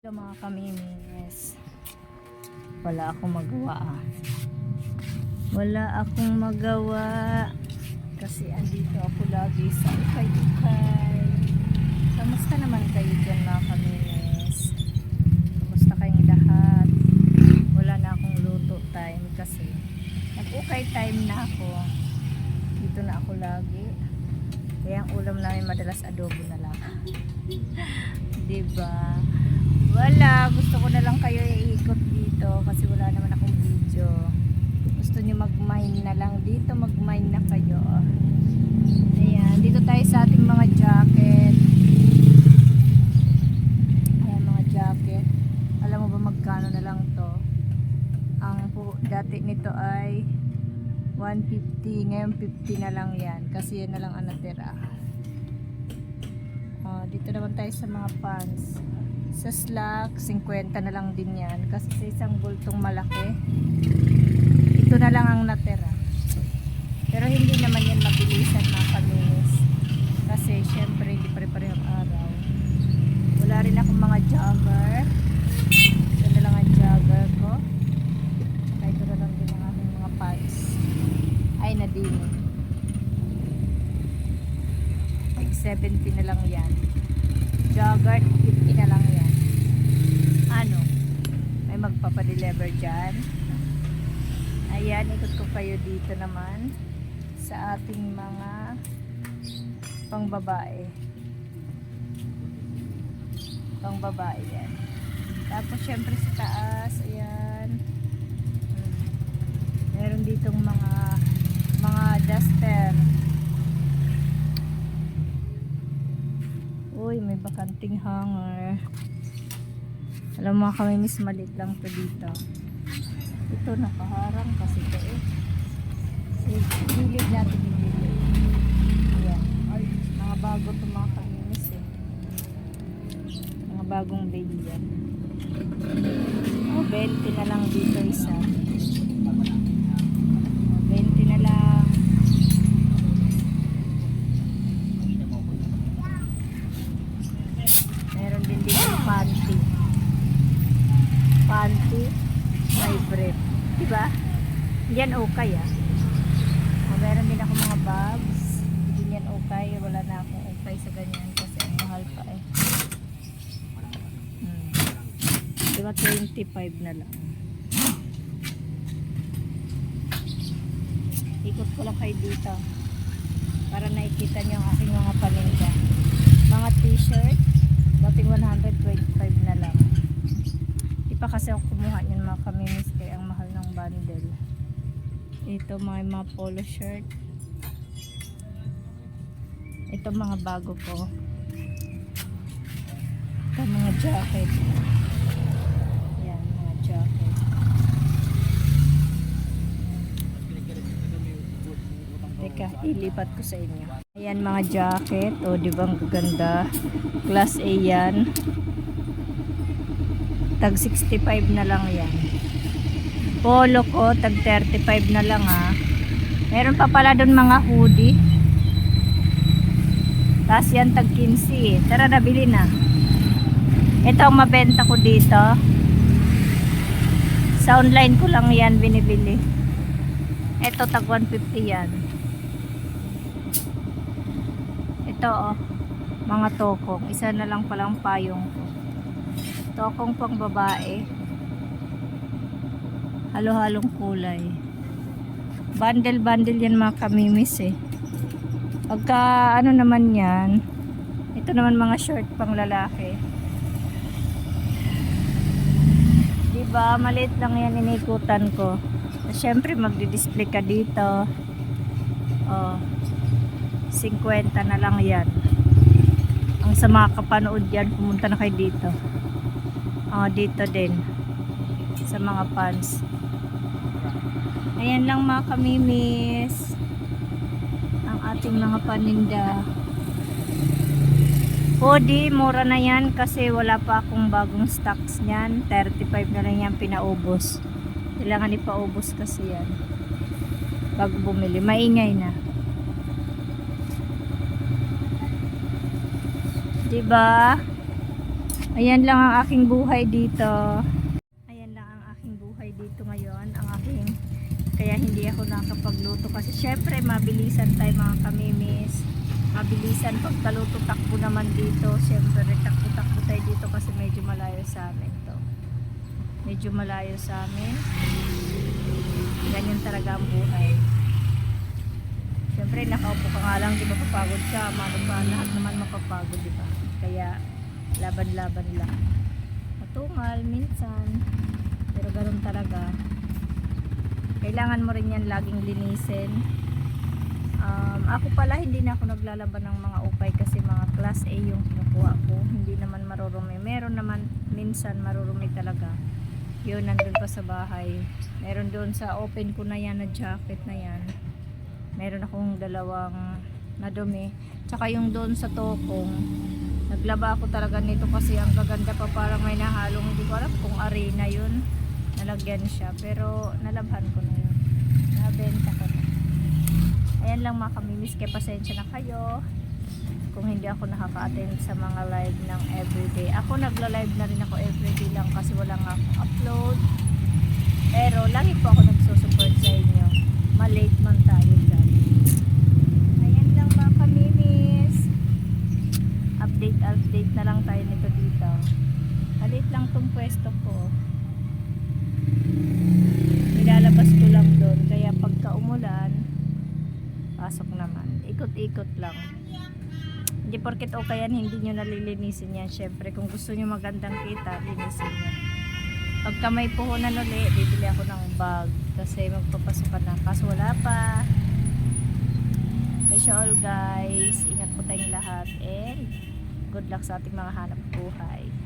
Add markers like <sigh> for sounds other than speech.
Hello mga kamimis. Wala akong magawa ah. Wala akong magawa. Kasi andito ako lagi sa ukay-ukay. Kamusta naman kayo dyan mga kamimis? Kamusta kayong lahat? Wala na akong luto time kasi nag-ukay time na ako. Dito na ako lagi. Kaya ang ulam namin madalas adobo na lang. <laughs> diba? Wala, gusto ko na lang kayo iikot dito kasi wala naman akong video. Gusto niyo mag-mine na lang dito, mag-mine na kayo. Ayan, dito tayo sa ating mga jacket. Ayan, mga jacket. Alam mo ba magkano na lang to? Ang dati nito ay 150, ngayon 50 na lang yan kasi yan na lang ang natira. Oh, dito naman tayo sa mga pants. Sa slack, 50 na lang din yan. Kasi sa isang bultong malaki, ito na lang ang natira. Pero hindi naman yan mabilisan mga kaminis. Kasi syempre hindi pare-pareho ang araw. Wala rin akong mga jogger. Ito na lang ang jogger ko. Saka ito na lang din ang aking mga pants. Ay, nadini. Like 70 na lang yan. Jogger, 50 na lang yan. Ano? May magpapadeliver dyan. Ayan, ikot ko kayo dito naman sa ating mga pangbabae. Pangbabae yan. Tapos syempre sa taas, ayan. Hmm. Meron ditong mga mga duster. Uy, may bakanting hanger. Alam mo kami miss maliit lang to dito. Ito nakaharang kasi eh. Eh, Gilid natin yung gilid. Ayan. Ay, mga bago to mga kamimis eh. Mga bagong baby yan. Oh, 20 na lang dito isa. Oh, 20 na lang. Meron din dito yung panty. Panty, may brief. Diba? Yan okay ah. O, meron din ako mga bags. Hindi yan okay. Wala na akong okay sa ganyan kasi ang mahal pa eh. Hmm. Diba 25 na lang. Ikot ko lang kayo dito para nakikita niyo ang aking mga paninda. Mga t-shirt, dating 125 na lang. Di pa kasi ako kumuha niyan mga kamimis kaya ang mahal ng bundle. Ito mga mga polo shirt. Ito mga bago ko. Ito mga jacket. Yan, mga jacket. Teka, ilipat ko sa inyo. Ayan mga jacket. O, di ba ang gaganda? Class A yan. Tag 65 na lang yan. Polo ko, tag 35 na lang ha. Meron pa pala doon mga hoodie. Tapos yan tag 15 eh. Tara nabili na. Ito ang mabenta ko dito. Sa online ko lang yan binibili. Ito tag 150 yan. Ito oh. Mga tokong. Isa na lang palang payong ko. Tokong pang babae. Halo-halong kulay. Bundle-bundle yan mga kamimis eh. Pagka ano naman yan, ito naman mga short pang lalaki. Diba, maliit lang yan inikutan ko. Siyempre magdi-display ka dito. Oh, 50 na lang yan. Ang sa mga kapanood yan, pumunta na kayo dito. Oh, dito din. Sa mga pants. Ayan lang mga kamimis. Ang ating mga paninda. Hoodie, mura na yan kasi wala pa akong bagong stocks niyan. 35 na lang yan pinaubos. Kailangan ipaubos kasi yan. Bago bumili. Maingay na. Diba? Ayan lang ang aking buhay dito. Ayan lang ang aking buhay dito ngayon. Ang aking kaya hindi ako nakapagluto kasi syempre mabilisan tayo mga kamimis. Mabilisan pagkaluto takbo naman dito. Syempre takbo-takbo tayo dito kasi medyo malayo sa amin to. Medyo malayo sa amin. Ganyan talaga ang buhay. Siyempre, nakaupo ka nga lang, di ba papagod ka, ano pa, lahat naman mapapagod, di ba? Kaya, laban-laban lang. Matungal, minsan. Pero ganun talaga. Kailangan mo rin yan laging linisin. Um, ako pala, hindi na ako naglalaban ng mga upay kasi mga class A yung kinukuha ko. Hindi naman marurumi. Meron naman, minsan marurumi talaga. Yun, nandun pa sa bahay. Meron doon sa open ko na yan na jacket na yan meron akong dalawang nadumi tsaka yung doon sa tokong naglaba ako talaga nito kasi ang gaganda pa parang may nahalong hindi ko alam kung arena yun nalagyan siya pero nalabhan ko na yun. Nabenta ko na. Ayan lang mga kamimis kaya pasensya na kayo kung hindi ako nakaka-attend sa mga live ng everyday. Ako nagla-live na rin ako everyday lang kasi wala nga akong upload. Pero lagi po ako nagsusupport sa inyo. Malate man tayo dyan ayan lang mga kamimis update update na lang tayo nito dito malit lang tong pwesto ko nilalabas ko lang doon kaya pagka umulan pasok naman ikot ikot lang. Hindi porket okay yan hindi nyo nalilinisin yan. Syempre kung gusto nyo magandang kita linisin nyo. Pagka may puhunan uli bibili ako ng bag. Kasi magpapasukan na. Kaso wala pa. Wish you guys. Ingat po tayong lahat. And good luck sa ating mga hanap buhay